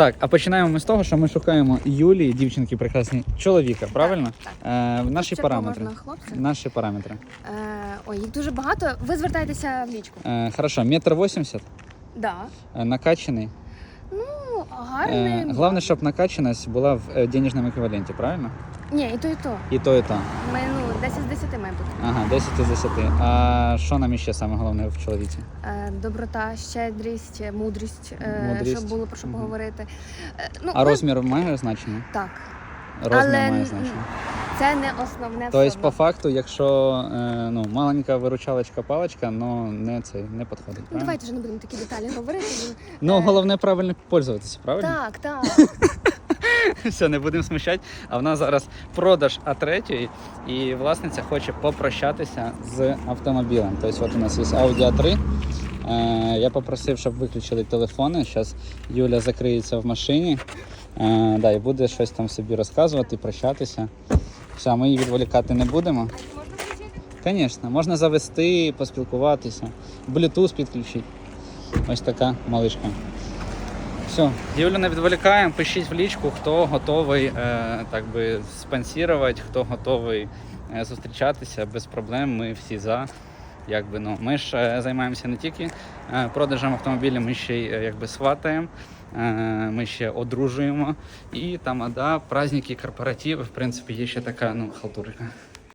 Так, а починаємо ми з того, що ми шукаємо Юлії, дівчинки прекрасні, чоловіка, правильно? Так, Е, наші Ще параметри. можна хлопця? Наші параметри. Е, ой, їх дуже багато. Ви звертайтеся в лічку. Е, хорошо, метр вісімдесят, Да. е, накачаний. Ну, гарний. Е, головне, щоб накачаність була в е, денежному еквіваленті, правильно? Ні, і то, і то. І то, і то. Ми, ну, 10 з 10 має бути. Ага, 10 із 10. А що нам іще саме головне в чоловіці? Е, доброта, щедрість, мудрість, е, Мудрість. щоб було про що Мгм. поговорити. Е, ну, А ми- розмір має значення? Так. Розмір Але має значення. Це не основне. Тобто, все по одно. факту, якщо е, ну, маленька виручалочка паличка, ну не це не підходить. Ну, правильно? давайте вже не будемо такі деталі говорити. Ну, Е, головне правильно пользуватися, правильно? Так, так. Все, не будемо смущати. А в нас зараз продаж А3, і власниця хоче попрощатися з автомобілем. Тобто, от у нас є Audi A3. Е, я попросив, щоб виключили телефони. Зараз Юля закриється в машині. Е, да, і буде щось там собі розказувати, прощатися. Все, ми її відволікати не будемо. Звісно, можна завести, поспілкуватися, Bluetooth підключити. Ось така малишка. Все, Юлю не відволікаємо, пишіть в лічку, хто готовий е, так би спонсірувати, хто готовий е, зустрічатися без проблем. Ми всі за. Якби, ну, ми ж е, займаємося не тільки е, продажем автомобілів, ми ще й е, якби сватаємо, е, ми ще одружуємо. І там, а, да, праздники, корпоративи, в принципі, є ще така ну, халтурика.